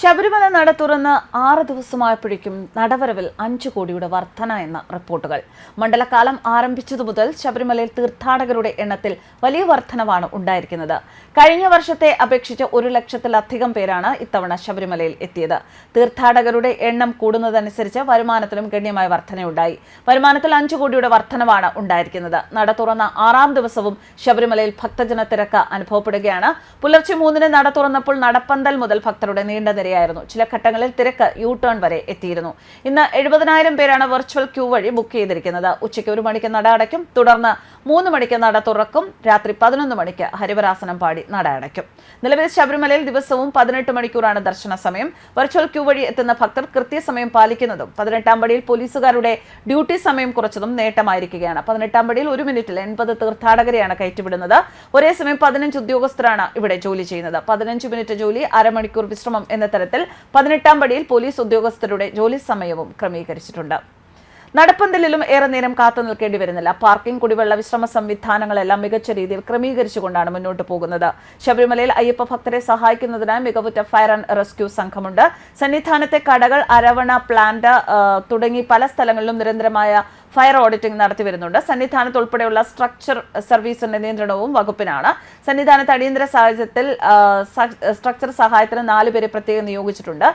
ശബരിമല നട തുറന്ന് ആറ് ദിവസമായപ്പോഴേക്കും നടവരവിൽ അഞ്ചു കോടിയുടെ വർധന എന്ന റിപ്പോർട്ടുകൾ. മണ്ഡലകാലം ആരംഭിച്ചതു മുതൽ ശബരിമലയിൽ തീർത്ഥാടകരുടെ എണ്ണത്തിൽ വലിയ വർധനവാണ് ഉണ്ടായിരിക്കുന്നത്. കഴിഞ്ഞ വർഷത്തെ അപേക്ഷിച്ച് ഒരു ലക്ഷത്തിലധികം പേരാണ് ഇത്തവണ ശബരിമലയിൽ എത്തിയത്. തീർത്ഥാടകരുടെ എണ്ണം കൂടുന്നതനുസരിച്ച് വരുമാനത്തിലും ഗണ്യമായ വർധനയുണ്ടായി. വരുമാനത്തിൽ അഞ്ചു കോടിയുടെ വർധനവാണ് ഉണ്ടായിരിക്കുന്നത്. നട തുറന്ന ആറാം ദിവസവും ശബരിമലയിൽ ഭക്തജന തിരക്ക് അനുഭവപ്പെടുകയാണ്. പുലർച്ചെ മൂന്നിന് നട തുറന്നപ്പോൾ നടപ്പന്തൽ മുതൽ ഭക്തരുടെ നീണ്ട നിരയായിരുന്നു ചില ഘട്ടങ്ങളിൽ തിരക്ക് യു ടേൺ വരെ എത്തിയിരുന്നു. ഇന്ന് എഴുപതിനായിരം പേരാണ് വെർച്വൽ ക്യൂ വഴി ബുക്ക് ചെയ്തിരിക്കുന്നത്. ഉച്ചയ്ക്ക് ഒരു മണിക്ക് നട അടയ്ക്കും. തുടർന്ന് മൂന്ന് മണിക്ക് നട തുറക്കും. രാത്രി പതിനൊന്ന് മണിക്ക് ഹരിവരാസനം പാടി നട അടയ്ക്കും. നിലവിൽ ശബരിമലയിൽ ദിവസവും പതിനെട്ട് മണിക്കൂറാണ് ദർശന സമയം. വെർച്വൽ ക്യൂ വഴി എത്തുന്ന ഭക്തർ കൃത്യസമയം പാലിക്കുന്നതും പതിനെട്ടാം പടിയിൽ പോലീസുകാരുടെ ഡ്യൂട്ടി സമയം കുറച്ചതും നേട്ടമായിരിക്കുകയാണ്. പതിനെട്ടാം പടിയിൽ ഒരു മിനിറ്റിൽ എൺപത് തീർത്ഥാടകരെയാണ് കയറ്റിവിടുന്നത്. ഒരേ സമയം പതിനഞ്ച് ഉദ്യോഗസ്ഥരാണ് ഇവിടെ ജോലി ചെയ്യുന്നത്. പതിനഞ്ച് മിനിറ്റ് ജോലി അരമണിക്കൂർ വിശ്രമം എന്ന തരത്തിൽ പതിനെട്ടാം പടിയിൽ പോലീസ് ഉദ്യോഗസ്ഥരുടെ ജോലി സമയവും ക്രമീകരിച്ചിട്ടുണ്ട് നടപ്പന്തലിലും ഏറെ നേരം കാത്തു നിൽക്കേണ്ടി വരുന്നില്ല. പാർക്കിംഗ് കുടിവെള്ള വിശ്രമ സംവിധാനങ്ങളെല്ലാം മികച്ച രീതിയിൽ ക്രമീകരിച്ചുകൊണ്ടാണ് മുന്നോട്ട് പോകുന്നത്. ശബരിമലയിൽ അയ്യപ്പ ഭക്തരെ സഹായിക്കുന്നതിനായി മികവുറ്റ ഫയർ ആൻഡ് റെസ്ക്യൂ സംഘമുണ്ട്. സന്നിധാനത്തെ കടകൾ അരവണ പ്ലാന്റ് തുടങ്ങി പല സ്ഥലങ്ങളിലും നിരന്തരമായ ഫയർ ഓഡിറ്റിംഗ് നടത്തി വരുന്നുണ്ട്. സന്നിധാനത്ത് ഉൾപ്പെടെയുള്ള സ്ട്രക്ചർ സർവീസിന്റെ നിയന്ത്രണവും വകുപ്പിനാണ്. സന്നിധാനത്ത് അടിയന്തര സാഹചര്യത്തിൽ സ്ട്രക്ചർ സഹായത്തിന് നാലുപേരെ പ്രത്യേകം നിയോഗിച്ചിട്ടുണ്ട്.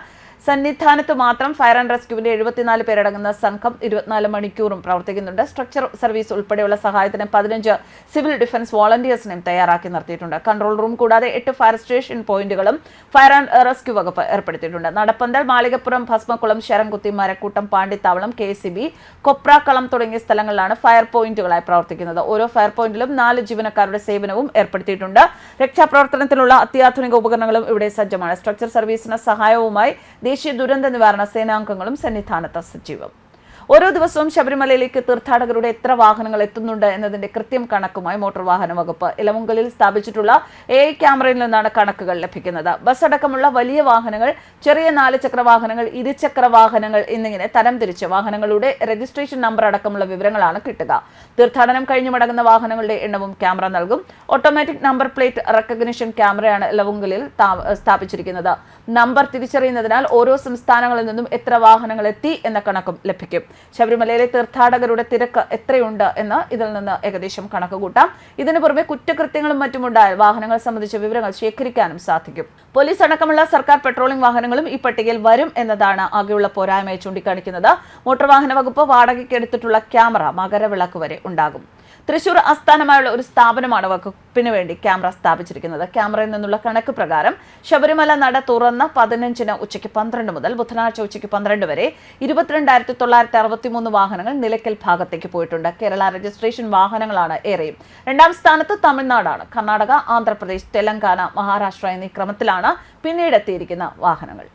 സന്നിധാനത്ത് മാത്രം ഫയർ ആൻഡ് റെസ്ക്യൂവിന്റെ എഴുപത്തിനാല് പേരടങ്ങുന്ന സംഘം ഇരുപത്തിനാല് മണിക്കൂറും പ്രവർത്തിക്കുന്നുണ്ട്. സ്ട്രക്ചർ സർവീസ് ഉൾപ്പെടെയുള്ള സഹായത്തിന് പതിനഞ്ച് സിവിൽ ഡിഫൻസ് വോളണ്ടിയേഴ്സിനെയും തയ്യാറാക്കി നിർത്തിയിട്ടുണ്ട്. കൺട്രോൾ റൂം കൂടാതെ എട്ട് ഫയർ സ്റ്റേഷൻ പോയിന്റുകളും ഫയർ ആൻഡ് റെസ്ക്യൂ വകുപ്പ് ഏർപ്പെടുത്തിയിട്ടുണ്ട്. Nadappanthal Malikappuram Bhasmakkulam Sharamkuthi Marakkoottam Pandithavalam K C B Koprakkalam തുടങ്ങിയ സ്ഥലങ്ങളിലാണ് ഫയർ പോയിന്റുകളായി പ്രവർത്തിക്കുന്നത്. ഓരോ ഫയർ പോയിന്റിലും നാല് ജീവനക്കാരുടെ സേവനവും ഏർപ്പെടുത്തിയിട്ടുണ്ട്. രക്ഷാപ്രവർത്തനത്തിനുള്ള അത്യാധുനിക ഉപകരണങ്ങളും ഇവിടെ സജ്ജമാണ്. സ്ട്രക്ചർ സർവീസിന് സഹായവുമായി ദേശീയ ദുരന്ത നിവാരണ സേനാംഗങ്ങളും സന്നിധാനത്ത് സജീവം. ഓരോ ദിവസവും ശബരിമലയിലേക്ക് തീർത്ഥാടകരുടെ എത്ര വാഹനങ്ങൾ എത്തുന്നുണ്ട് എന്നതിന്റെ കൃത്യം കണക്കുമായി മോട്ടോർ വാഹന വകുപ്പ് ഇലമുങ്കലിൽ സ്ഥാപിച്ചിട്ടുള്ള എ ക്യാമറയിൽ നിന്നാണ് കണക്കുകൾ ലഭിക്കുന്നത്. ബസ് അടക്കമുള്ള വലിയ വാഹനങ്ങൾ ചെറിയ നാല് ചക്ര വാഹനങ്ങൾ ഇരുചക്ര വാഹനങ്ങൾ എന്നിങ്ങനെ തരംതിരിച്ച് വാഹനങ്ങളുടെ രജിസ്ട്രേഷൻ നമ്പർ അടക്കമുള്ള വിവരങ്ങളാണ് കിട്ടുക. തീർത്ഥാടനം കഴിഞ്ഞു മടങ്ങുന്ന വാഹനങ്ങളുടെ എണ്ണവും ക്യാമറ നൽകും. ഓട്ടോമാറ്റിക് നമ്പർ പ്ലേറ്റ് റെക്കഗ്നിഷൻ ക്യാമറയാണ് ഇലവുങ്കലിൽ സ്ഥാപിച്ചിരിക്കുന്നത്. നമ്പർ തിരിച്ചറിയുന്നതിനാൽ ഓരോ സംസ്ഥാനങ്ങളിൽ നിന്നും എത്ര വാഹനങ്ങൾ എത്തി എന്ന കണക്കും ലഭിക്കും. ശബരിമലയിലെ തീർത്ഥാടകരുടെ തിരക്ക് എത്രയുണ്ട് എന്ന് ഇതിൽ നിന്ന് ഏകദേശം കണക്ക് കൂട്ടാം. ഇതിനു പുറമെ കുറ്റകൃത്യങ്ങളും മറ്റുമുണ്ടായാൽ വാഹനങ്ങൾ സംബന്ധിച്ച വിവരങ്ങൾ ശേഖരിക്കാനും സാധിക്കും. പോലീസ് അടക്കമുള്ള സർക്കാർ പെട്രോളിംഗ് വാഹനങ്ങളും ഈ പട്ടികയിൽ വരും എന്നതാണ് ആകെയുള്ള പോരായ്മയെ ചൂണ്ടിക്കാണിക്കുന്നത്. മോട്ടോർ വാഹന വകുപ്പ് വാടകയ്ക്ക് എടുത്തിട്ടുള്ള ക്യാമറ മകരവിളക്ക് വരെ ഉണ്ടാകും. തൃശൂർ ആസ്ഥാനമായുള്ള ഒരു സ്ഥാപനമാണ് വകുപ്പിന് വേണ്ടി ക്യാമറ സ്ഥാപിച്ചിരിക്കുന്നത്. ക്യാമറയിൽ നിന്നുള്ള കണക്ക് പ്രകാരം ശബരിമല നട തുറന്ന പതിനഞ്ചിന് ഉച്ചയ്ക്ക് പന്ത്രണ്ട് മുതൽ ബുധനാഴ്ച ഉച്ചയ്ക്ക് പന്ത്രണ്ട് വരെ ഇരുപത്തിരണ്ടായിരത്തി തൊള്ളായിരത്തി അറുപത്തി മൂന്ന് വാഹനങ്ങൾ നിലയ്ക്കൽ ഭാഗത്തേക്ക് പോയിട്ടുണ്ട്. കേരള രജിസ്ട്രേഷൻ വാഹനങ്ങളാണ് ഏറെയും. രണ്ടാം സ്ഥാനത്ത് തമിഴ്നാടാണ്. കർണാടക ആന്ധ്രാപ്രദേശ് തെലങ്കാന മഹാരാഷ്ട്ര എന്നീ ക്രമത്തിലാണ് പിന്നീട് എത്തിയിരിക്കുന്ന വാഹനങ്ങൾ.